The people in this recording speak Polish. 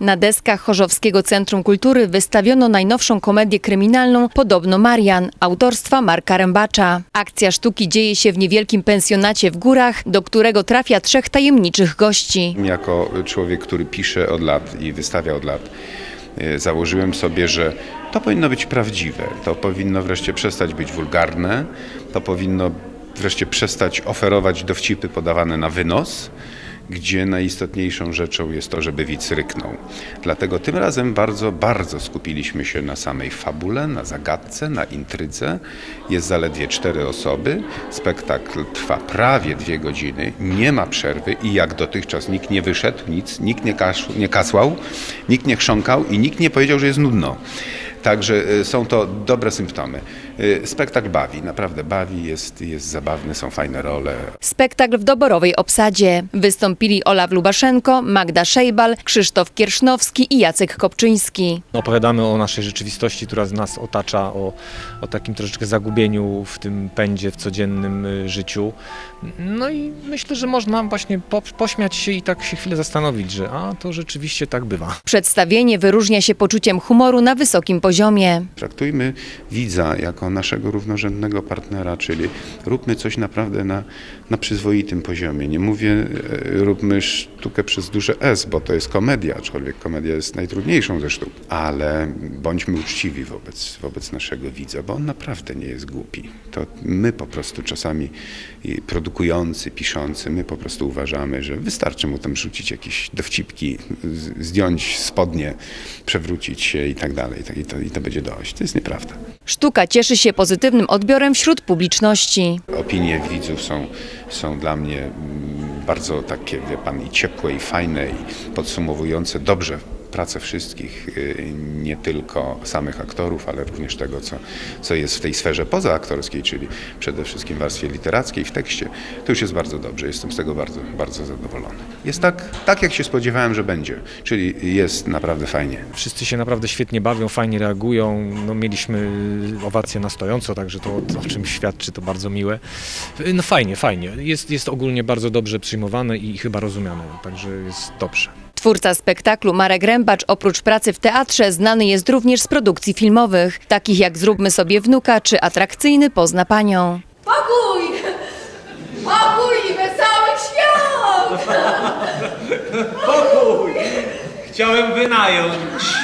Na deskach Chorzowskiego Centrum Kultury wystawiono najnowszą komedię kryminalną Podobno Marian, autorstwa Marka Rębacza. Akcja sztuki dzieje się w niewielkim pensjonacie w górach, do którego trafia trzech tajemniczych gości. Jako człowiek, który pisze od lat i wystawia od lat, e, założyłem sobie, że to powinno być prawdziwe. To powinno wreszcie przestać być wulgarne. To powinno wreszcie przestać oferować dowcipy podawane na wynos, gdzie najistotniejszą rzeczą jest to, żeby widz ryknął. Dlatego tym razem bardzo, bardzo skupiliśmy się na samej fabule, na zagadce, na intrydze. Jest zaledwie cztery osoby. Spektakl trwa prawie dwie godziny, nie ma przerwy i jak dotychczas nikt nie wyszedł, nic, nikt nie, nie kasłał, nikt nie chrząkał i nikt nie powiedział, że jest nudno. Także y, są to dobre symptomy. Y, Spektakl bawi, naprawdę bawi, jest, jest zabawny, są fajne role. Spektakl w doborowej obsadzie. Wystąpili Olaf Lubaszenko, Magda Szejbal, Krzysztof Kiersznowski i Jacek Kopczyński. Opowiadamy o naszej rzeczywistości, która nas otacza, o, o takim troszeczkę zagubieniu w tym pędzie, w codziennym y, życiu. No i myślę, że można właśnie po, pośmiać się i tak się chwilę zastanowić, że a to rzeczywiście tak bywa. Przedstawienie wyróżnia się poczuciem humoru na wysokim poziomie. Traktujmy widza jako naszego równorzędnego partnera, czyli róbmy coś naprawdę na, na przyzwoitym poziomie. Nie mówię, e, róbmy sztukę przez duże S, bo to jest komedia, aczkolwiek komedia jest najtrudniejszą ze sztuk, ale bądźmy uczciwi wobec, wobec naszego widza, bo on naprawdę nie jest głupi. To my po prostu czasami produkujący, piszący, my po prostu uważamy, że wystarczy mu tam rzucić jakieś dowcipki, zdjąć spodnie, przewrócić się i tak dalej. I to, I to będzie dość. To jest nieprawda. Sztuka cieszy się pozytywnym odbiorem wśród publiczności. Opinie widzów są, są dla mnie mm, bardzo takie, wie pan, i ciepłe, i fajne, i podsumowujące dobrze pracę wszystkich, y, nie tylko samych aktorów, ale również tego, co, co jest w tej sferze pozaaktorskiej, czyli przede wszystkim w warstwie literackiej, w tekście. To już jest bardzo dobrze, jestem z tego bardzo, bardzo zadowolony. Jest tak, tak, jak się spodziewałem, że będzie, czyli jest naprawdę fajnie. Wszyscy się naprawdę świetnie bawią, fajnie reagują. No, mieliśmy owację na stojąco, także to o czym świadczy, to bardzo miłe. No fajnie, fajnie. Jest, jest ogólnie bardzo dobrze przyjmowane i chyba rozumiane, także jest dobrze. Twórca spektaklu Marek Rębacz oprócz pracy w teatrze znany jest również z produkcji filmowych, takich jak Zróbmy sobie wnuka czy atrakcyjny Pozna panią. Pokój! Pokój i wesoły świąt! Pokój! Chciałem wynająć.